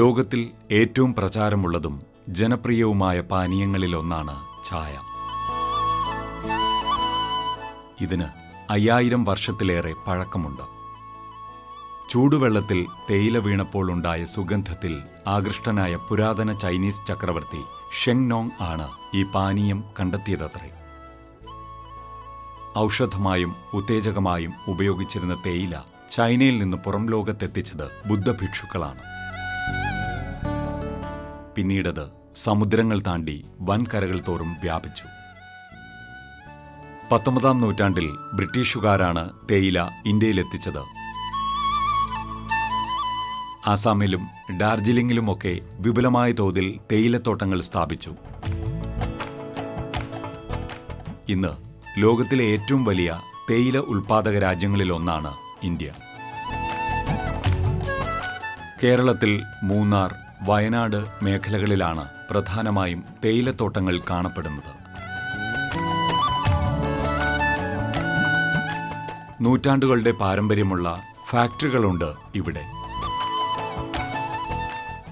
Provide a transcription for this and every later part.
ലോകത്തിൽ ഏറ്റവും പ്രചാരമുള്ളതും ജനപ്രിയവുമായ പാനീയങ്ങളിലൊന്നാണ് ചായ. ഇതിന് അയ്യായിരം വർഷത്തിലേറെ പഴക്കമുണ്ട്. ചൂടുവെള്ളത്തിൽ തേയില വീണപ്പോൾ ഉണ്ടായ സുഗന്ധത്തിൽ ആകൃഷ്ടനായ പുരാതന ചൈനീസ് ചക്രവർത്തി ഷെങ് ഷെങ്നോങ് ആണ് ഈ പാനീയം കണ്ടെത്തിയതത്രേ. ഔഷധമായും ഉത്തേജകമായും ഉപയോഗിച്ചിരുന്ന തേയില ചൈനയിൽ നിന്ന് പുറം ലോകത്തെത്തിച്ചത് ബുദ്ധഭിക്ഷുക്കളാണ്. പിന്നീടത് സമുദ്രങ്ങൾ താണ്ടി വൻകരകൾ തോറും വ്യാപിച്ചു. പത്തൊമ്പതാം നൂറ്റാണ്ടിൽ ബ്രിട്ടീഷുകാരാണ് തേയില ഇന്ത്യയിലെത്തിച്ചത്. ആസാമിലും ഡാർജിലിംഗിലുമൊക്കെ വിപുലമായ തോതിൽ തേയിലത്തോട്ടങ്ങൾ സ്ഥാപിച്ചു. ഇന്ന് ലോകത്തിലെ ഏറ്റവും വലിയ തേയില ഉൽപാദക രാജ്യങ്ങളിലൊന്നാണ് ഇന്ത്യ. കേരളത്തിൽ മൂന്നാർ വയനാട് മേഖലകളിലാണ് പ്രധാനമായും തേയിലത്തോട്ടങ്ങൾ കാണപ്പെടുന്നത്. നൂറ്റാണ്ടുകളുടെ പാരമ്പര്യമുള്ള ഫാക്ടറികളുണ്ട് ഇവിടെ.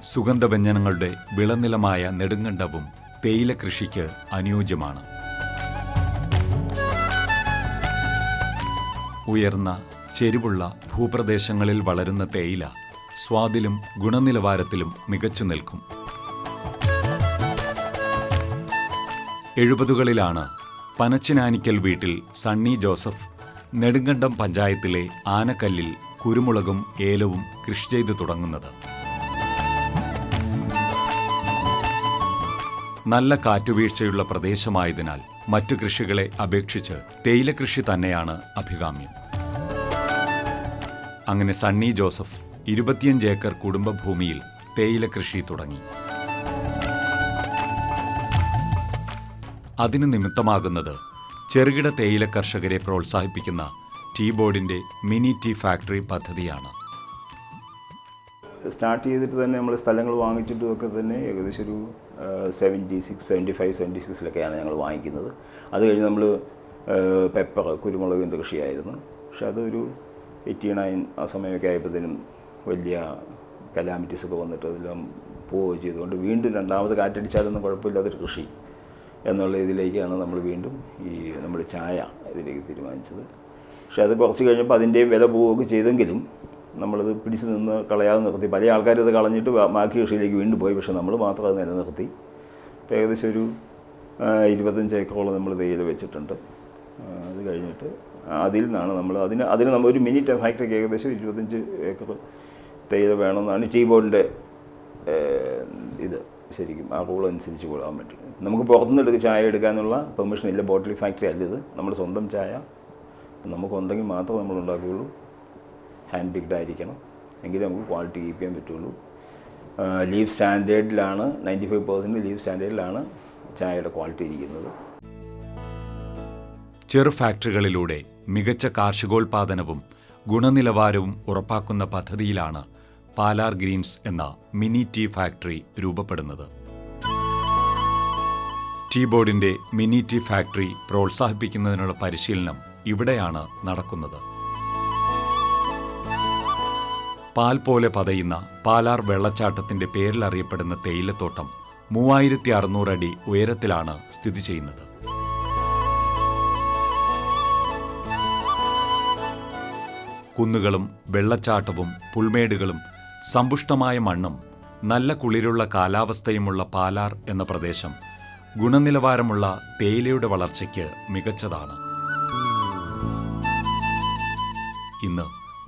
സുഗന്ധവ്യഞ്ജനങ്ങളുടെ വിളനിലമായ നെടുങ്കണ്ടവും തേയില കൃഷിക്ക് അനുയോജ്യമാണ്. ഉയർന്ന ചെരിവുള്ള ഭൂപ്രദേശങ്ങളിൽ വളരുന്ന തേയില സ്വാദിലും ഗുണനിലവാരത്തിലും മികച്ചു നിൽക്കും. എഴുപതുകളിലാണ് പനച്ചിനാനിക്കൽ വീട്ടിൽ സണ്ണി ജോസഫ് നെടുങ്കണ്ടം പഞ്ചായത്തിലെ ആനക്കല്ലിൽ കുരുമുളകും ഏലവും കൃഷി ചെയ്തു തുടങ്ങുന്നത്. നല്ല കാറ്റുവീഴ്ചയുള്ള പ്രദേശമായതിനാൽ മറ്റു കൃഷികളെ അപേക്ഷിച്ച് തേയില കൃഷി തന്നെയാണ് അഭികാമ്യം. അങ്ങനെ സണ്ണി ജോസഫ് ഇരുപത്തിയഞ്ച് ഏക്കർ കുടുംബഭൂമിയിൽ തേയില കൃഷി തുടങ്ങി. അതിന് നിമിത്തമാകുന്നത് ചെറുകിട തേയില കർഷകരെ പ്രോത്സാഹിപ്പിക്കുന്ന ടീ ബോർഡിന്റെ മിനി ടീ ഫാക്ടറി പദ്ധതിയാണ്. സ്റ്റാർട്ട് ചെയ്തിട്ട് തന്നെ നമ്മൾ സ്ഥലങ്ങൾ വാങ്ങിച്ചിട്ടും ഒക്കെ തന്നെ ഏകദേശം ഒരു seventy six seventy five seventy സിക്സിലൊക്കെയാണ് ഞങ്ങൾ വാങ്ങിക്കുന്നത്. അത് കഴിഞ്ഞ് നമ്മൾ പെപ്പർ കുരുമുളക് കുരുമുളകിന്റെ കൃഷിയായിരുന്നു. പക്ഷെ അതൊരു എയ്റ്റി നയൻ ആ സമയമൊക്കെ ആയപ്പോഴത്തേനും വലിയ കലാമിറ്റീസ് ഒക്കെ വന്നിട്ട് അതെല്ലാം പോവുകയും ചെയ്തുകൊണ്ട് വീണ്ടും രണ്ടാമത് കാറ്റടിച്ചാലൊന്നും കുഴപ്പമില്ലാത്തൊരു കൃഷി എന്നുള്ള ഇതിലേക്കാണ് നമ്മൾ വീണ്ടും ഈ നമ്മുടെ ചായ ഇതിലേക്ക് തീരുമാനിച്ചത്. പക്ഷേ അത് കുറച്ച് കഴിഞ്ഞപ്പോൾ അതിന്റെ വില പോവുകയൊക്കെ ചെയ്തെങ്കിലും നമ്മളത് പിടിച്ചു നിന്ന് കളയാതെ നിർത്തി. പല ആൾക്കാരും അത് കളഞ്ഞിട്ട് ബാക്കി കൃഷിയിലേക്ക് വീണ്ടും പോയി. പക്ഷെ നമ്മൾ മാത്രം അത് നിലനിർത്തി. ഏകദേശം ഒരു ഇരുപത്തഞ്ച് ഏക്കറോളം നമ്മൾ തേയില വെച്ചിട്ടുണ്ട്. അത് കഴിഞ്ഞിട്ട് അതിൽ നിന്നാണ് നമ്മൾ അതിന് അതിന് നമ്മൾ ഒരു മിനി ഫാക്ടറിക്ക് ഏകദേശം ഇരുപത്തഞ്ച് ഏക്കർ തേയില വേണമെന്നാണ് ടീ ബോർഡിന്റെ ഇത് ശരിക്കും ആ റൂൾ അനുസരിച്ച് കൊള്ളാൻ പറ്റും. നമുക്ക് പുറത്തുനിന്ന് എടുക്കുക ചായ എടുക്കാനുള്ള പെർമിഷൻ ഇല്ല. ബോട്ടിൽ ഫാക്ടറി അല്ല ഇത്. നമ്മുടെ സ്വന്തം ചായ. നമുക്ക് നമുക്കുണ്ടെങ്കിൽ മാത്രമേ നമ്മൾ ഉണ്ടാക്കുകയുള്ളൂ. ഹാൻഡ് പിക്ഡ് ആയിരിക്കണം. എങ്കിലേ നമുക്ക് ക്വാളിറ്റി കീപ്പ് ചെയ്യാൻ പറ്റുള്ളൂ. ലീവ് സ്റ്റാൻഡേർഡിലാണ് നയന്റി ഫൈവ് പെർസെന്റ് ലീവ് സ്റ്റാൻഡേർഡിലാണ് ചായയുടെ ക്വാളിറ്റി ഇരിക്കുന്നത്. ചെറു ഫാക്ടറികളിലൂടെ മികച്ച കാർഷികോൽപാദനവും ഗുണനിലവാരവും ഉറപ്പാക്കുന്ന പദ്ധതിയിലാണ് പാലാർ ഗ്രീൻസ് എന്ന മിനി ടീ ഫാക്ടറി രൂപപ്പെടുന്നത്. ടീ ബോർഡിന്റെ മിനി ടീ ഫാക്ടറി പ്രോത്സാഹിപ്പിക്കുന്നതിനുള്ള പരിശീലനം ഇവിടെയാണ് നടക്കുന്നത്. പാൽ പോലെ പതയുന്ന പാലാർ വെള്ളച്ചാട്ടത്തിന്റെ പേരിൽ അറിയപ്പെടുന്ന തേയിലത്തോട്ടം മൂവായിരത്തി അറുന്നൂറ് അടി ഉയരത്തിലാണ് സ്ഥിതി ചെയ്യുന്നത്. കുന്നുകളും വെള്ളച്ചാട്ടവും പുൽമേടുകളും സമ്പുഷ്ടമായ മണ്ണും നല്ല കുളിരുള്ള കാലാവസ്ഥയുമുള്ള പാലാർ എന്ന പ്രദേശം ഗുണനിലവാരമുള്ള തേയിലയുടെ വളർച്ചയ്ക്ക് മികച്ചതാണ്. ഇന്ന്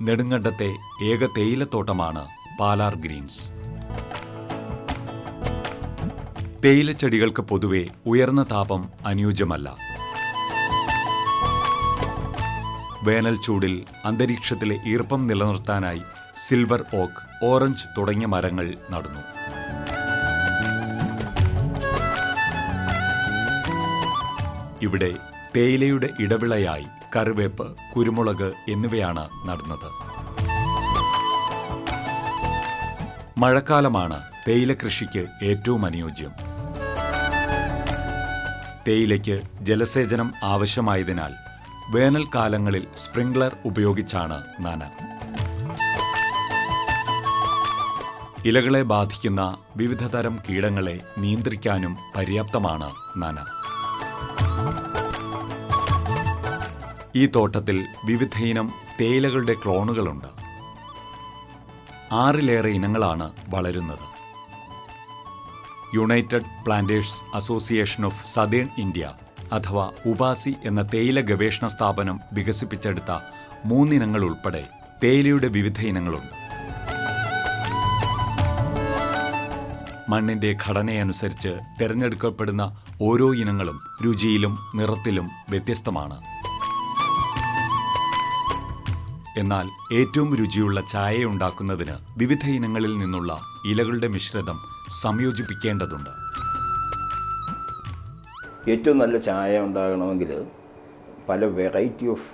നെടുങ്കണ്ടത്തെ ഏക തേയിലത്തോട്ടമാണ് പാലാർ ഗ്രീൻസ്. തേയിലച്ചെടികൾക്ക് പൊതുവെ ഉയർന്ന താപം അനുയോജ്യമല്ല. വേനൽ ചൂടിൽ അന്തരീക്ഷത്തിലെ ഈർപ്പം നിലനിർത്താനായി സിൽവർ ഓക്ക് ഓറഞ്ച് തുടങ്ങിയ മരങ്ങൾ നടന്നു. ഇവിടെ തേയിലയുടെ ഇടവിളയായി കറിവേപ്പ് കുരുമുളക് എന്നിവയാണ് നടന്നത്. മഴക്കാലമാണ് തേയില കൃഷിക്ക് ഏറ്റവും അനുയോജ്യം. തേയിലയ്ക്ക് ജലസേചനം ആവശ്യമായതിനാൽ വേനൽക്കാലങ്ങളിൽ സ്പ്രിംഗ്ലർ ഉപയോഗിച്ചാണ് നന. ഇലകളെ ബാധിക്കുന്ന വിവിധതരം കീടങ്ങളെ നിയന്ത്രിക്കാനും പര്യാപ്തമാണ് നന. ഈ തോട്ടത്തിൽ വിവിധയിനം തേയിലകളുടെ ക്ലോണുകളുണ്ട്. ആറിലേറെ ഇനങ്ങളാണ് വളരുന്നത്. United Planters Association of Southern India അഥവാ ഉപാസി എന്ന തേയില ഗവേഷണ സ്ഥാപനം വികസിപ്പിച്ചെടുത്ത മൂന്നിനങ്ങൾ ഉൾപ്പെടെ തേയിലയുടെ വിവിധ ഇനങ്ങളുണ്ട്. മണ്ണിന്റെ ഘടനയനുസരിച്ച് തിരഞ്ഞെടുക്കപ്പെടുന്ന ഓരോ ഇനങ്ങളും രുചിയിലും നിറത്തിലും വ്യത്യസ്തമാണ്. എന്നാൽ ഏറ്റവും രുചിയുള്ള ചായ ഉണ്ടാക്കുന്നതിന് വിവിധ ഇനങ്ങളിൽ നിന്നുള്ള ഇലകളുടെ മിശ്രിതം സംയോജിപ്പിക്കേണ്ടതുണ്ട്. ഏറ്റവും നല്ല ചായ ഉണ്ടാകണമെങ്കിൽ പല വെറൈറ്റി ഓഫ്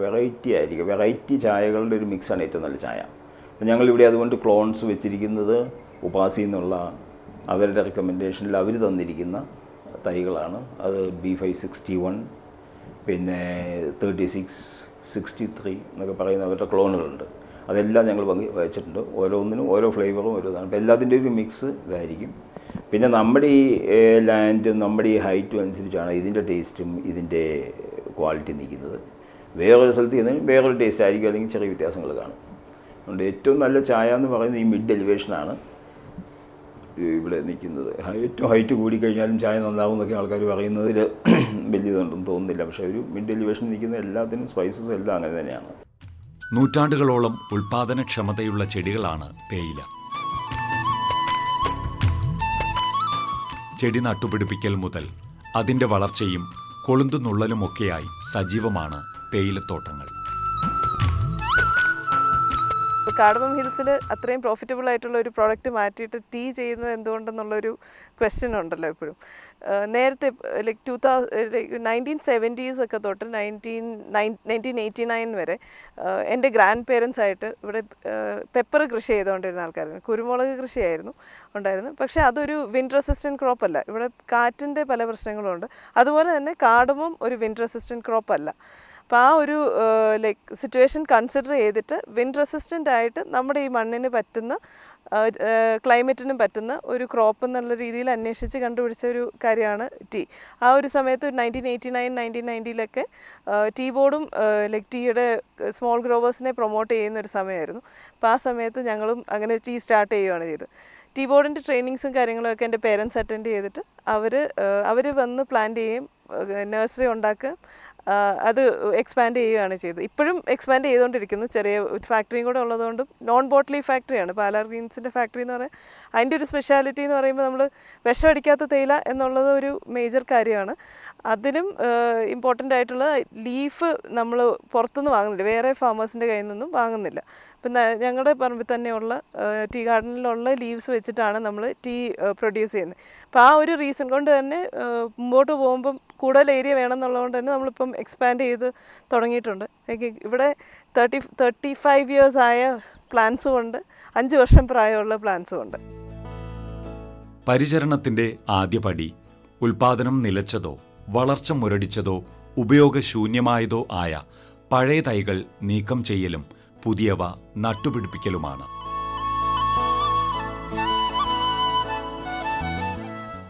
വെറൈറ്റി ആയിരിക്കും. വെറൈറ്റി ചായകളുടെ ഒരു മിക്സാണ് ഏറ്റവും നല്ല ചായ. ഞങ്ങളിവിടെ അതുകൊണ്ട് ക്ലോൺസ് വെച്ചിരിക്കുന്നത് ഉപാസി എന്നുള്ള അവരുടെ റെക്കമെൻഡേഷനിൽ അവർ തന്നിരിക്കുന്ന തൈകളാണ്. അത് ബി ഫൈവ് സിക്സ്റ്റി വൺ പിന്നെ തേർട്ടി സിക്സ് സിക്സ്റ്റി ത്രീ എന്നൊക്കെ പറയുന്ന അവരുടെ ക്ലോണുകളുണ്ട് അതെല്ലാം ഞങ്ങൾ പങ്ക് വെച്ചിട്ടുണ്ട്. ഓരോന്നിനും ഓരോ ഫ്ലേവറും ഓരോ ഇതാണ്. അപ്പോൾ എല്ലാത്തിന്റെ ഒരു മിക്സ് ഇതായിരിക്കും. പിന്നെ നമ്മുടെ ഈ ലാൻഡും നമ്മുടെ ഈ ഹൈറ്റും അനുസരിച്ചാണ് ഇതിന്റെ ടേസ്റ്റും ഇതിന്റെ ക്വാളിറ്റി നിൽക്കുന്നത്. വേറൊരു സ്ഥലത്ത് ചെന്ന് വേറൊരു ടേസ്റ്റ് ആയിരിക്കും. അല്ലെങ്കിൽ ചെറിയ വ്യത്യാസങ്ങൾ കാണും. അതുകൊണ്ട് ഏറ്റവും നല്ല ചായ എന്ന് പറയുന്നത് ഈ മിഡ് എലിവേഷനാണ് ഇവിടെ നിൽക്കുന്നത്. ഏറ്റവും ഹൈറ്റ് കൂടിക്കഴിഞ്ഞാലും ചായ നന്നാവും എന്നൊക്കെ ആൾക്കാർ പറയുന്നതിൽ വലിയ ഇതുണ്ടെന്ന് തോന്നുന്നില്ല. പക്ഷേ ഒരു മിഡ് എലിവേഷനിൽ നിൽക്കുന്ന എല്ലാത്തിനും സ്പൈസസും എല്ലാം അങ്ങനെ തന്നെയാണ്. നൂറ്റാണ്ടുകളോളം ഉൽപാദനക്ഷമതയുള്ള ചെടികളാണ് തേയില. ചെടി നട്ടുപിടിപ്പിക്കൽ മുതൽ അതിന്റെ വളർച്ചയും കൊളുന്തുനുള്ളലുമൊക്കെയായി സജീവമാണ് തേയിലത്തോട്ടങ്ങൾ. കാർഡമം ഹിൽസിൽ അത്രയും പ്രോഫിറ്റബിൾ ആയിട്ടുള്ള ഒരു പ്രോഡക്റ്റ് മാറ്റിയിട്ട് ടീ ചെയ്യുന്നത് എന്തുകൊണ്ടെന്നുള്ളൊരു ക്വസ്റ്റ്യൻ ഉണ്ടല്ലോ എപ്പോഴും നേരത്തെ like two thousand nineteen seventies ഒക്കെ തൊട്ട് നയന്റീൻ നയന്റീൻ എയ്റ്റി നയൻ വരെ എന്റെ ഗ്രാൻഡ് പേരൻസ് ആയിട്ട് ഇവിടെ പെപ്പർ കൃഷി ചെയ്തുകൊണ്ടിരുന്ന ആൾക്കാരാണ്. കുരുമുളക് കൃഷിയായിരുന്നു ഉണ്ടായിരുന്നു പക്ഷേ അതൊരു വിൻഡ് റെസിസ്റ്റന്റ് ക്രോപ്പ് അല്ല. ഇവിടെ കാറ്റിന്റെ പല പ്രശ്നങ്ങളുമുണ്ട്. അതുപോലെ തന്നെ കാർഡമം ഒരു വിൻഡ് റെസിസ്റ്റന്റ് ക്രോപ്പ് അല്ല. അപ്പോൾ ആ ഒരു ലൈക്ക് സിറ്റുവേഷൻ കൺസിഡർ ചെയ്തിട്ട് വിൻഡ് റെസിസ്റ്റന്റ് ആയിട്ട് നമ്മുടെ ഈ മണ്ണിന് പറ്റുന്ന ക്ലൈമറ്റിനും പറ്റുന്ന ഒരു ക്രോപ്പ് എന്നുള്ള രീതിയിൽ അന്വേഷിച്ച് കണ്ടുപിടിച്ച ഒരു കാര്യമാണ് ടീ. ആ ഒരു സമയത്ത് നയന്റീൻ എയ്റ്റി നയൻ നയന്റീൻ നയന്റിയിലൊക്കെ ടീ ബോർഡും ലൈക്ക് ടീയുടെ സ്മോൾ ഗ്രോവേഴ്സിനെ പ്രൊമോട്ട് ചെയ്യുന്ന ഒരു സമയമായിരുന്നു. അപ്പോൾ ആ സമയത്ത് ഞങ്ങളും അങ്ങനെ ടീ സ്റ്റാർട്ട് ചെയ്യുകയാണ് ചെയ്തത്. ടീ ബോർഡിന്റെ ട്രെയിനിങ്സും കാര്യങ്ങളൊക്കെ എന്റെ പേരൻസ് അറ്റൻഡ് ചെയ്തിട്ട് അവർ അവർ വന്ന് പ്ലാൻ ചെയ്യുകയും നഴ്സറി ഉണ്ടാക്കുകയും ആ, അത് എക്സ്പാൻഡ് ചെയ്യുകയാണ് ചെയ്തത്. ഇപ്പോഴും എക്സ്പാൻഡ് ചെയ്തുകൊണ്ടിരിക്കുന്നു. ചെറിയ ഫാക്ടറിയും കൂടെ ഉള്ളതുകൊണ്ടും നോൺ ബോട്ട്ലി ഫാക്ടറിയാണ് പാലാർ ഗ്രീൻസിന്റെ ഫാക്ടറി എന്ന് പറയുന്നത് അതിന്റെ ഒരു സ്പെഷ്യാലിറ്റി എന്ന് പറയുമ്പോൾ നമ്മൾ വിഷമടിക്കാത്ത തേയില എന്നുള്ളത് ഒരു മേജർ കാര്യമാണ്. അതിനും ഇമ്പോർട്ടന്റ് ആയിട്ടുള്ള ലീഫ് നമ്മൾ പുറത്തുനിന്ന് വാങ്ങുന്നില്ല. വേറെ ഫാമേഴ്സിന്റെ കയ്യിൽ നിന്നും വാങ്ങുന്നില്ല. ഇപ്പം ഞങ്ങളുടെ പറമ്പിൽ തന്നെയുള്ള ടീ ഗാർഡനിലുള്ള ലീവ്സ് വെച്ചിട്ടാണ് നമ്മൾ ടീ പ്രൊഡ്യൂസ് ചെയ്യുന്നത്. അപ്പോൾ ആ ഒരു റീസൺ കൊണ്ട് തന്നെ മുമ്പോട്ട് പോകുമ്പം കൂടുതൽ ഏരിയ വേണം എന്നുള്ളതുകൊണ്ട് തന്നെ നമ്മളിപ്പം എക്സ്പാൻഡ് ചെയ്ത് തുടങ്ങിയിട്ടുണ്ട്. ഇവിടെ തേർട്ടി തേർട്ടി ഫൈവ് ഇയേഴ്സ് ആയ പ്ലാൻസും ഉണ്ട് അഞ്ച് വർഷം പ്രായമുള്ള പ്ലാൻസും ഉണ്ട് പരിചരണത്തിന്റെ ആദ്യപടി ഉൽപാദനം നിലച്ചതോ വളർച്ച മുരടിച്ചതോ ഉപയോഗശൂന്യമായതോ ആയ പഴയ തൈകൾ നീക്കം ചെയ്യലും പുതിയവ നട്ടുപിടിപ്പിക്കലുമാണ്.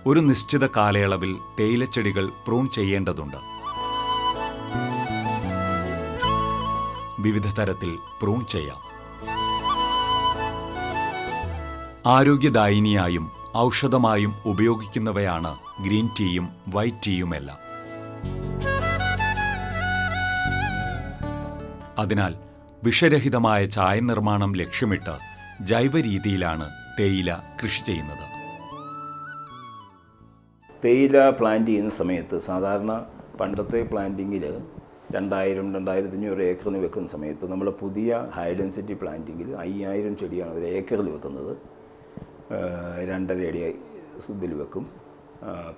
ഒരു നിശ്ചിത കാലയളവിൽ തേയിലച്ചെടികൾ പ്രൂൺ ചെയ്യേണ്ടതുണ്ട്. വിവിധ തരത്തിൽ പ്രൂൺ ചെയ്യാം. ആരോഗ്യദായിനിയായും ഔഷധമായും ഉപയോഗിക്കുന്നവയാണ് ഗ്രീൻ ടീയും വൈറ്റ് ടീയുമെല്ലാം അതിനാൽ വിഷരഹിതമായ ചായ നിർമ്മാണം ലക്ഷ്യമിട്ട് ജൈവ രീതിയിലാണ് തേയില കൃഷി ചെയ്യുന്നത്. തേയില പ്ലാന്റ് ചെയ്യുന്ന സമയത്ത് സാധാരണ പണ്ടത്തെ പ്ലാന്റിങ്ങിൽ രണ്ടായിരം രണ്ടായിരത്തി അഞ്ഞൂറ് ഏക്കറിന് വെക്കുന്ന സമയത്ത് നമ്മൾ പുതിയ ഹൈ ഡെൻസിറ്റി പ്ലാന്റിങ്ങിൽ അയ്യായിരം ചെടിയാണ് ഒരു ഏക്കറിൽ വെക്കുന്നത്. രണ്ടര അടി ഇതിൽ വെക്കും.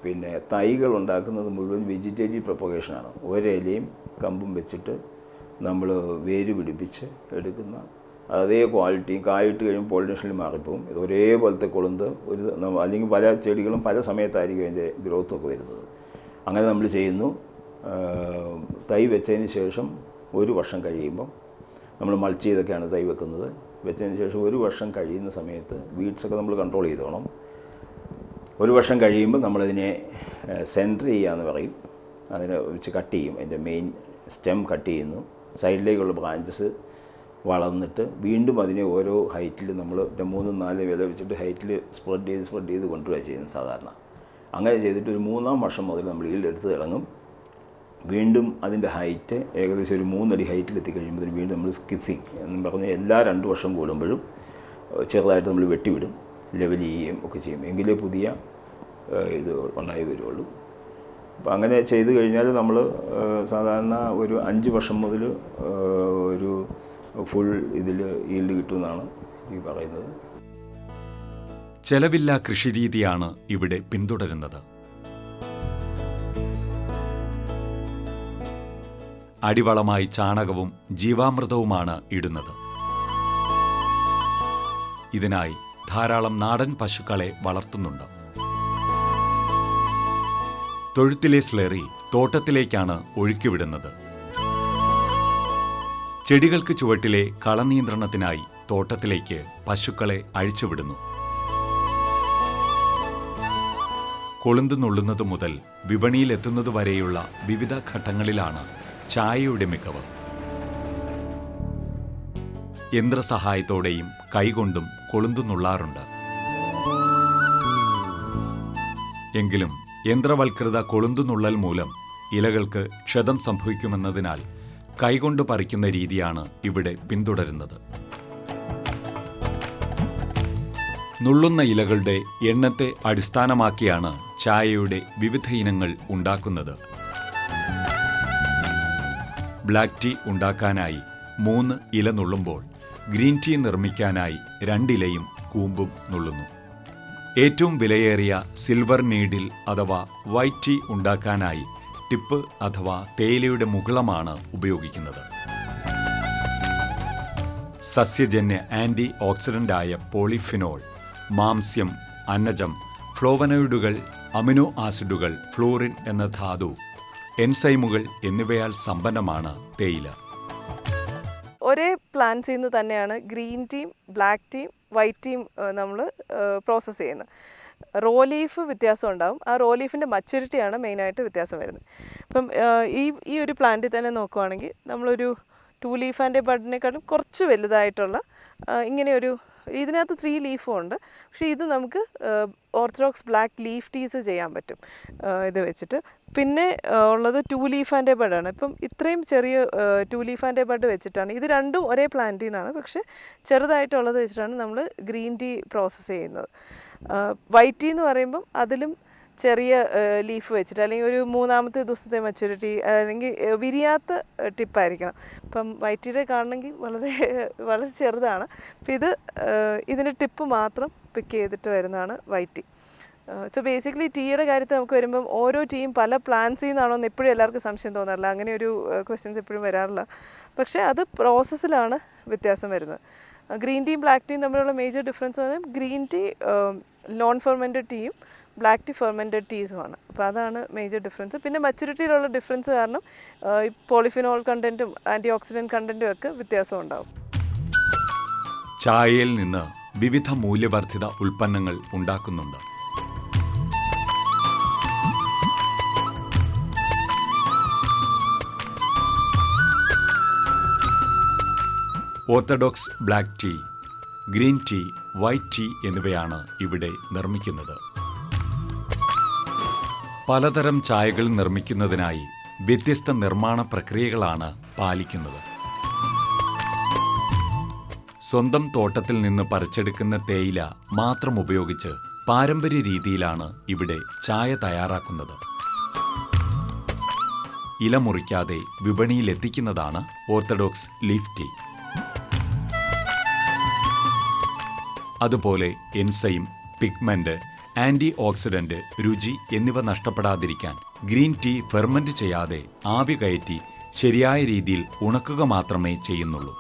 പിന്നെ തൈകൾ ഉണ്ടാക്കുന്നത് മുഴുവൻ വെജിറ്റേറ്റീവ് പ്രൊപ്പഗേഷനാണ് ഒരിലയും കമ്പും വെച്ചിട്ട് നമ്മൾ വേര് പിടിപ്പിച്ച് എടുക്കുന്ന അതേ ക്വാളിറ്റിയും കായിട്ട് കഴിയുമ്പോൾ പോളിനേഷനിൽ മാറിപ്പോവും. ഇത് ഒരേപോലത്തെ കൊളുന്ത് ഒരു അല്ലെങ്കിൽ പല ചെടികളും പല സമയത്തായിരിക്കും അതിന്റെ ഗ്രോത്തൊക്കെ വരുന്നത്. അങ്ങനെ നമ്മൾ ചെയ്യുന്നു. തൈ വെച്ചതിന് ശേഷം ഒരു വർഷം കഴിയുമ്പം നമ്മൾ മൾച്ച് ചെയ്തൊക്കെയാണ് തൈ വെക്കുന്നത്. വെച്ചതിന് ശേഷം ഒരു വർഷം കഴിയുന്ന സമയത്ത് വീഡ്സൊക്കെ നമ്മൾ കൺട്രോൾ ചെയ്തോണം. ഒരു വർഷം കഴിയുമ്പോൾ നമ്മളതിനെ സെന്റർ ചെയ്യാമെന്ന് പറയും. അതിനെ വെച്ച് കട്ട് ചെയ്യും. അതിന്റെ മെയിൻ സ്റ്റെം കട്ട് ചെയ്യുന്നു. സൈഡിലേക്കുള്ള ബ്രാഞ്ചസ് വളർന്നിട്ട് വീണ്ടും അതിനെ ഓരോ ഹൈറ്റിൽ നമ്മൾ മൂന്ന് നാല് വില വെച്ചിട്ട് ഹൈറ്റിൽ സ്പ്രെഡ് ചെയ്ത് സ്പ്രെഡ് ചെയ്ത് കൊണ്ടുവരിക ചെയ്യുന്നത് സാധാരണ. അങ്ങനെ ചെയ്തിട്ട് ഒരു മൂന്നാം വർഷം മുതൽ നമ്മൾ ഈൽ എടുത്ത് ഇളങ്ങും. വീണ്ടും അതിന്റെ ഹൈറ്റ് ഏകദേശം ഒരു മൂന്നടി ഹൈറ്റിൽ എത്തിക്കഴിയുമ്പോൾ വീണ്ടും നമ്മൾ സ്കിഫിങ് എന്ന് പറഞ്ഞ് എല്ലാ രണ്ട് വർഷം കൂടുമ്പോഴും ചെറുതായിട്ട് നമ്മൾ വെട്ടിവിടും ലെവൽ ചെയ്യുകയും ഒക്കെ ചെയ്യും. എങ്കിലേ പുതിയ ഇത് ഉണ്ടായി വരുള്ളൂ അപ്പോൾ അങ്ങനെ ചെയ്ത് കഴിഞ്ഞാൽ നമ്മൾ സാധാരണ ഒരു അഞ്ച് വർഷം മുതൽ ഒരു ഫുൾ ഇതിൽ ഈൽഡ് കിട്ടുമെന്നാണ് ഈ പറയുന്നത്. ചെലവില്ലാ കൃഷിരീതിയാണ് ഇവിടെ പിന്തുടരുന്നത്. അടിവളമായി ചാണകവും ജീവാമൃതവുമാണ് ഇടുന്നത്. ഇതിനായി ധാരാളം നാടൻ പശുക്കളെ വളർത്തുന്നുണ്ട്. തൊഴുത്തിലെ സ്ലെറി തോട്ടത്തിലേക്കാണ് ഒഴുക്കിവിടുന്നത്. ചെടികൾക്ക് ചുവട്ടിലെ കളനിയന്ത്രണത്തിനായി തോട്ടത്തിലേക്ക് പശുക്കളെ അഴിച്ചുവിടുന്നു. കൊളുന്ത് നുള്ളുന്നതു മുതൽ വിപണിയിലെത്തുന്നതുവരെയുള്ള വിവിധ ഘട്ടങ്ങളിലാണ് ചായയുടെ മികവ്. യന്ത്രസഹായത്തോടെയും കൈകൊണ്ടും കൊളുന്തു നുള്ളാറുണ്ട്. എങ്കിലും യന്ത്രവൽകൃത കൊളുന്തു നുള്ളൽ മൂലം ഇലകൾക്ക് ക്ഷതം സംഭവിക്കുമെന്നതിനാൽ കൈകൊണ്ട് പറിക്കുന്ന രീതിയാണ് ഇവിടെ പിന്തുടരുന്നത്. നുള്ളുന്ന ഇലകളുടെ എണ്ണത്തെ അടിസ്ഥാനമാക്കിയാണ് ചായയുടെ വിവിധ ഇനങ്ങൾ ഉണ്ടാക്കുന്നത്. ബ്ലാക്ക് ടീ ഉണ്ടാക്കാനായി മൂന്ന് ഇല നുള്ളുമ്പോൾ ഗ്രീൻ ടീ നിർമ്മിക്കാനായി രണ്ടിലയും കൂമ്പും നുള്ളുന്നു. ഏറ്റവും വിലയേറിയ സിൽവർ നീഡിൽ അഥവാ വൈറ്റ് ടീ ഉണ്ടാക്കാനായി ടിപ്പ് അഥവാ തേയിലയുടെ മുകളമാണ് ഉപയോഗിക്കുന്നത്. സസ്യജന്യ ആന്റി ഓക്സിഡന്റായ പോളിഫിനോൾ മാംസ്യം അന്നജം ഫ്ലോവനോയിഡുകൾ അമിനോ ആസിഡുകൾ ഫ്ലോറിൻ എന്ന ധാതു എൻസൈമുകൾ എന്നിവയാൽ സമ്പന്നമാണ് തേയില. ഒരേ പ്ലാന്റ്സിൽ നിന്ന് തന്നെയാണ് ഗ്രീൻ ടീം ബ്ലാക്ക് ടീം വൈറ്റ് ടീം നമ്മൾ പ്രോസസ്സ് ചെയ്യുന്നത്. റോ ലീഫ് വ്യത്യാസം ഉണ്ടാവും. ആ റോ ലീഫിന്റെ മച്യൂരിറ്റിയാണ് മെയിനായിട്ട് വ്യത്യാസം വരുന്നത്. ഇപ്പം ഈ ഈ ഒരു പ്ലാന്റിൽ തന്നെ നോക്കുവാണെങ്കിൽ നമ്മളൊരു ടു ലീഫ് ആൻഡ് ബഡിനെക്കാളും കുറച്ച് വലുതായിട്ടുള്ള ഇങ്ങനെയൊരു ഇതിനകത്ത് ത്രീ ലീഫും ഉണ്ട്. പക്ഷേ ഇത് നമുക്ക് ഓർത്തഡോക്സ് ബ്ലാക്ക് ലീഫ് ടീസ് ചെയ്യാൻ പറ്റും. ഇത് വെച്ചിട്ട്. പിന്നെ ഉള്ളത് ടു ലീഫ് ആൻഡ് ബഡാണ് ഇപ്പം ഇത്രയും ചെറിയ ടു ലീഫ് ആൻഡ് ബഡ് വെച്ചിട്ടാണ്. ഇത് രണ്ടും ഒരേ പ്ലാന്റിൽ നിന്നാണ്. പക്ഷേ ചെറുതായിട്ടുള്ളത് വെച്ചിട്ടാണ് നമ്മൾ ഗ്രീൻ ടീ പ്രോസസ്സ് ചെയ്യുന്നത്. വൈറ്റ് എന്ന് പറയുമ്പം അതിലും ചെറിയ ലീഫ് വെച്ചിട്ട് അല്ലെങ്കിൽ ഒരു മൂന്നാമത്തെ ദിവസത്തെ മെച്ചൂരിറ്റി അല്ലെങ്കിൽ വിരിയാത്ത ടിപ്പായിരിക്കണം ഇപ്പം വൈറ്റിയുടെ കാണണമെങ്കിൽ വളരെ വളരെ ചെറുതാണ്. അപ്പം ഇത് ഇതിന്റെ ടിപ്പ് മാത്രം പിക്ക് ചെയ്തിട്ട് വരുന്നതാണ് വൈറ്റ്. സോ ബേസിക്കലി ടീയുടെ കാര്യത്തിൽ നമുക്ക് വരുമ്പം ഓരോ ടീയും പല പ്ലാൻസിൽ നിന്നാണോ എന്ന് എപ്പോഴും എല്ലാവർക്കും സംശയം തോന്നാറില്ല. അങ്ങനെ ഒരു ക്വസ്റ്റ്യൻസ് എപ്പോഴും വരാറില്ല. പക്ഷേ അത് പ്രോസസ്സിലാണ് വ്യത്യാസം വരുന്നത്. ഗ്രീൻ ടീയും ബ്ലാക്ക് ടീയും തമ്മിലുള്ള മേജർ ഡിഫറൻസ് എന്ന് പറഞ്ഞാൽ ഗ്രീൻ ടീ നോൺ ഫെർമെന്റഡ് ടീയും ബ്ലാക്ക് ടീ ഫെർമെന്റഡ് ടീസുമാണ് അപ്പോൾ അതാണ് മേജർ ഡിഫറൻസ് പിന്നെ മച്ചുരിറ്റിയിലുള്ള ഡിഫറൻസ് കാരണം ഈ പോളിഫിനോൾ കണ്ടന്റും ആന്റി ഓക്സിഡന്റ് കണ്ടന്റും ഒക്കെ വ്യത്യാസം ഉണ്ടാവും. ചായയിൽ നിന്ന് വിവിധ മൂല്യവർദ്ധിത ഉൽപ്പന്നങ്ങൾ ഉണ്ടാക്കുന്നുണ്ട്. Orthodox black tea green tea white tea എന്നിവയാണ് ഇവിടെ നിർമ്മിക്കുന്നത്. പലതരം ചായകൾ നിർമ്മിക്കുന്നതിനായി വ്യത്യസ്ത നിർമ്മാണ പ്രക്രിയകളാണ് പാലിക്കുന്നത്. സ്വന്തം തോട്ടത്തിൽ നിന്ന് പറിച്ചെടുക്കുന്ന തേയില മാത്രം ഉപയോഗിച്ച് പാരമ്പര്യ രീതിയിലാണ് ഇവിടെ ചായ തയ്യാറാക്കുന്നത്. ഇല മുറിക്കാതെ വിപണിയിലെത്തിക്കുന്നതാണ് ഓർത്തഡോക്സ് ലീഫ് ടീ. അതുപോലെ എൻസൈം പിഗ്മെന്റ് ആന്റി ഓക്സിഡന്റ് രുചി എന്നിവ നഷ്ടപ്പെടാതിരിക്കാൻ ഗ്രീൻ ടീ ഫെർമെന്റ് ചെയ്യാതെ ആവി കയറ്റി ശരിയായ രീതിയിൽ ഉണക്കുക മാത്രമേ ചെയ്യുന്നുള്ളൂ.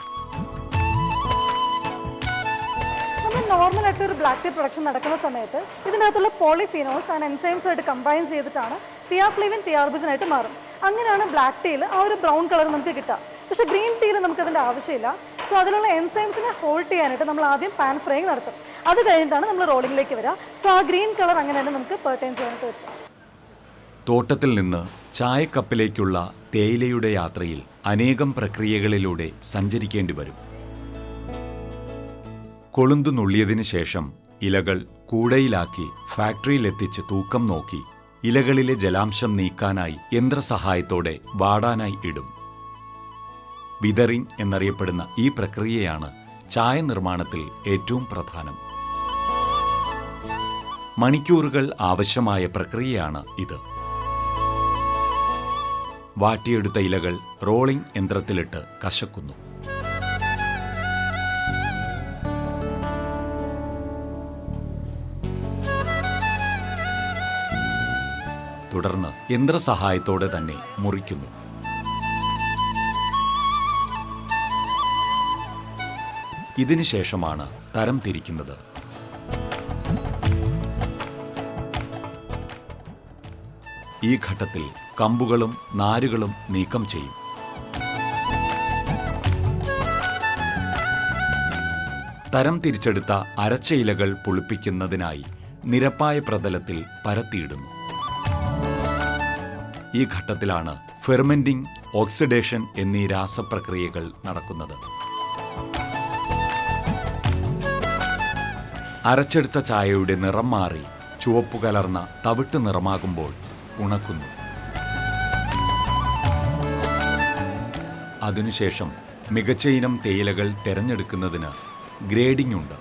ആയിട്ടുള്ള ഒരു ബ്ലാക്ക് ടീ പ്രൊഡക്ഷൻ നടക്കുന്ന സമയത്ത് ഇതിനകത്തുള്ള പോളിഫിനോൾസ് ആൻഡ് എൻസൈംസ് ആയിട്ട് കമ്പൈൻ ചെയ്തിട്ടാണ് തിയാഫ്ലിവിൻ തിയാർബുജനായിട്ട് മാറും. അങ്ങനെയാണ് ബ്ലാക്ക് ടീയിൽ ആ ഒരു ബ്രൗൺ കളർ നമുക്ക് കിട്ടുക. പക്ഷേ ഗ്രീൻ ടീയിൽ നമുക്ക് അതിന്റെ ആവശ്യമില്ല. സോ അതിലുള്ള എൻസൈംസിനെ ഹോൾഡ് ചെയ്യാനായിട്ട് നമ്മൾ ആദ്യം പാൻ ഫ്രൈങ് നടത്തും. അത് കഴിഞ്ഞിട്ടാണ് നമ്മൾ റോളിങ്ങിലേക്ക് വരിക സോ ആ ഗ്രീൻ കളർ അങ്ങനെ തന്നെ നമുക്ക് പെർട്ടൈൻ ചെയ്യാനായിട്ട് പറ്റും തോട്ടത്തിൽ നിന്ന് ചായക്കപ്പിലേക്കുള്ള തേയിലയുടെ യാത്രയിൽ അനേകം പ്രക്രിയകളിലൂടെ സഞ്ചരിക്കേണ്ടി വരും. കൊളുന്തു നുള്ളിയതിനു ശേഷം ഇലകൾ കൂടയിലാക്കി ഫാക്ടറിയിലെത്തിച്ച് തൂക്കം നോക്കി ഇലകളിലെ ജലാംശം നീക്കാനായി യന്ത്രസഹായത്തോടെ വാടാനായി ഇടും. വിതറിംഗ് എന്നറിയപ്പെടുന്ന ഈ പ്രക്രിയയാണ് ചായ നിർമ്മാണത്തിൽ ഏറ്റവും പ്രധാനം. മണിക്കൂറുകൾ ആവശ്യമായ പ്രക്രിയയാണ് ഇത്. വാട്ടിയെടുത്ത ഇലകൾ റോളിംഗ് യന്ത്രത്തിലിട്ട് കശക്കുന്നു. തുടർന്ന് യന്ത്രസഹായത്തോടെ തന്നെ മുറിക്കുന്നു. ഇതിനുശേഷമാണ് തരം തിരിക്കുന്നത്. ഈ ഘട്ടത്തിൽ കമ്പുകളും നാരുകളും നീക്കം ചെയ്യും. തരം തിരിച്ചെടുത്ത അരച്ച ഇലകൾ പുളിപ്പിക്കുന്നതിനായി നിരപ്പായ പ്രതലത്തിൽ പരത്തിയിടുന്നു. ഈ ഘട്ടത്തിലാണ് ഫെർമെന്റിംഗ് ഓക്സിഡേഷൻ എന്നീ രാസപ്രക്രിയകൾ നടക്കുന്നത്. അരച്ചെടുത്ത ചായയുടെ നിറം മാറി ചുവപ്പു കലർന്ന തവിട്ട് നിറമാകുമ്പോൾ ഉണക്കുന്നു. അതിനുശേഷം മികച്ച ഇനം തേയിലകൾ തിരഞ്ഞെടുക്കുന്നതിന് ഗ്രേഡിംഗ് ഉണ്ട്.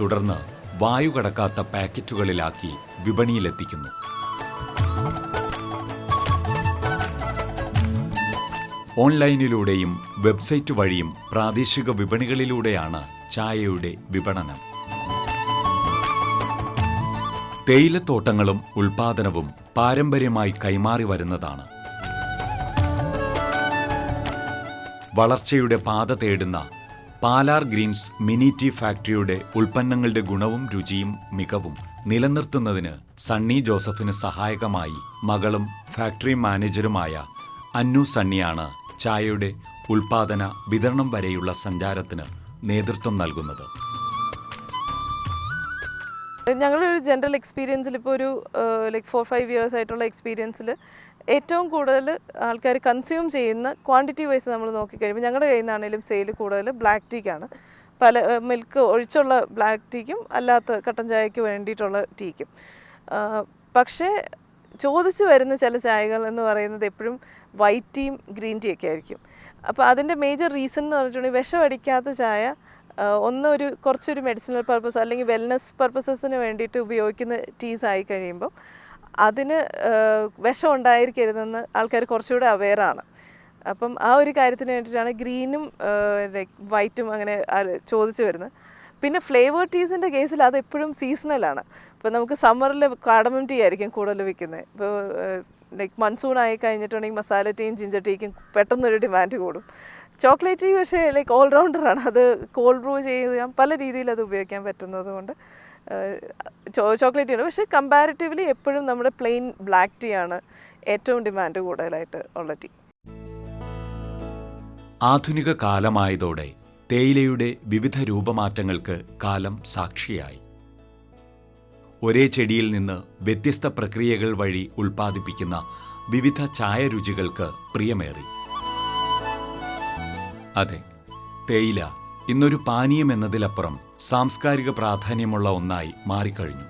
തുടർന്ന് വായു കടക്കാത്ത പാക്കറ്റുകളിലാക്കി വിപണിയിലെത്തിക്കുന്നു. ഓൺലൈനിലൂടെയും വെബ്സൈറ്റ് വഴിയും പ്രാദേശിക വിപണികളിലൂടെയാണ് ചായയുടെ വിപണനം. തേയിലത്തോട്ടങ്ങളും ഉൽപാദനവും പാരമ്പര്യമായി കൈമാറി വരുന്നതാണ്. വളർച്ചയുടെ പാത തേടുന്ന പാലാർ ഗ്രീൻസ് മിനി ടീ ഫാക്ടറിയുടെ ഉൽപ്പന്നങ്ങളുടെ ഗുണവും രുചിയും മികവും നിലനിർത്തുന്നതിന് സണ്ണി ജോസഫിന് സഹായകമായി മകളും ഫാക്ടറി മാനേജറുമായ അന്നു സണ്ണിയാണ് ചായയുടെ ഉൽപാദന വിതരണം വരെയുള്ള സഞ്ചാരത്തിന് നേതൃത്വം നൽകുന്നത്. ഞങ്ങളുടെ ഒരു ജനറൽ എക്സ്പീരിയൻസിൽ ഇപ്പോൾ ഒരു ലൈക്ക് ഫോർ ഫൈവ് ഇയേഴ്സ് ആയിട്ടുള്ള എക്സ്പീരിയൻസിൽ ഏറ്റവും കൂടുതൽ ആൾക്കാർ കൺസ്യൂം ചെയ്യുന്ന ക്വാണ്ടിറ്റി വൈസ് നമ്മൾ നോക്കിക്കഴിയുമ്പോൾ ഞങ്ങളുടെ കയ്യിൽ നിന്നാണെങ്കിലും സെയിൽ കൂടുതൽ ബ്ലാക്ക് ടീക്കാണ് പല മിൽക്ക് ഒഴിച്ചുള്ള ബ്ലാക്ക് ടീക്കും അല്ലാത്ത കട്ടൻ ചായക്ക് വേണ്ടിയിട്ടുള്ള ടീക്കും പക്ഷേ ചോദിച്ചു വരുന്ന ചില ചായകൾ എന്ന് പറയുന്നത് എപ്പോഴും വൈറ്റ് ടീം ഗ്രീൻ ടീ ഒക്കെ ആയിരിക്കും. അപ്പോൾ അതിന്റെ മേജർ റീസൺ എന്ന് പറഞ്ഞിട്ടുണ്ടെങ്കിൽ വിഷമടിക്കാത്ത ചായ ഒന്ന് ഒരു കുറച്ചൊരു മെഡിസിനൽ പർപ്പസ് അല്ലെങ്കിൽ വെൽനസ് പർപ്പസസിന് വേണ്ടിയിട്ട് ഉപയോഗിക്കുന്ന ടീസ് ആയി കഴിയുമ്പോൾ അതിന് വിഷം ഉണ്ടായിരിക്കരുതെന്ന് ആൾക്കാർ കുറച്ചുകൂടെ അവെയറാണ് അപ്പം ആ ഒരു കാര്യത്തിന് വേണ്ടിയിട്ടാണ് ഗ്രീനും ലൈക്ക് വൈറ്റും അങ്ങനെ ചോദിച്ചു വരുന്നത്. പിന്നെ ഫ്ലേവർ ടീസിന്റെ കേസിൽ അത് എപ്പോഴും സീസണലാണ് ഇപ്പോൾ നമുക്ക് സമ്മറിൽ കാടമം ടീ ആയിരിക്കും കൂടുതൽ വിൽക്കുന്നത്. ഇപ്പോൾ ലൈക്ക് മൺസൂൺ ആയി കഴിഞ്ഞിട്ടുണ്ടെങ്കിൽ മസാല ടീയും ജിഞ്ചർ ടീക്കും പെട്ടെന്നൊരു ഡിമാൻഡ് കൂടും. ചോക്ലേറ്റ് ടീ പക്ഷേ ലൈക്ക് ഓൾറൗണ്ടറാണ് അത് കോൾഡ് ബ്രൂ ചെയ്യാൻ പല രീതിയിൽ അത് ഉപയോഗിക്കാൻ പറ്റുന്നത് കൊണ്ട് ചോക്ലേറ്റ് ടീ ആണ് പക്ഷേ കമ്പാരിറ്റീവ്ലി എപ്പോഴും നമ്മുടെ പ്ലെയിൻ ബ്ലാക്ക് ടീ ആണ് ഏറ്റവും ഡിമാൻഡ് കൂടുതലായിട്ട് ഉള്ള ടീ ആധുനിക കാലമായതോടെ തേയിലയുടെ വിവിധ രൂപമാറ്റങ്ങൾക്ക് കാലം സാക്ഷിയായി. ഒരേ ചെടിയിൽ നിന്ന് വ്യത്യസ്ത പ്രക്രിയകൾ വഴി ഉൽപ്പാദിപ്പിക്കുന്ന വിവിധ ചായ രുചികൾക്ക് പ്രിയമേറി. അതെ തേയില ഇന്നൊരു പാനീയം എന്നതിലപ്പുറം സാംസ്കാരിക പ്രാധാന്യമുള്ള ഒന്നായി മാറിക്കഴിഞ്ഞു.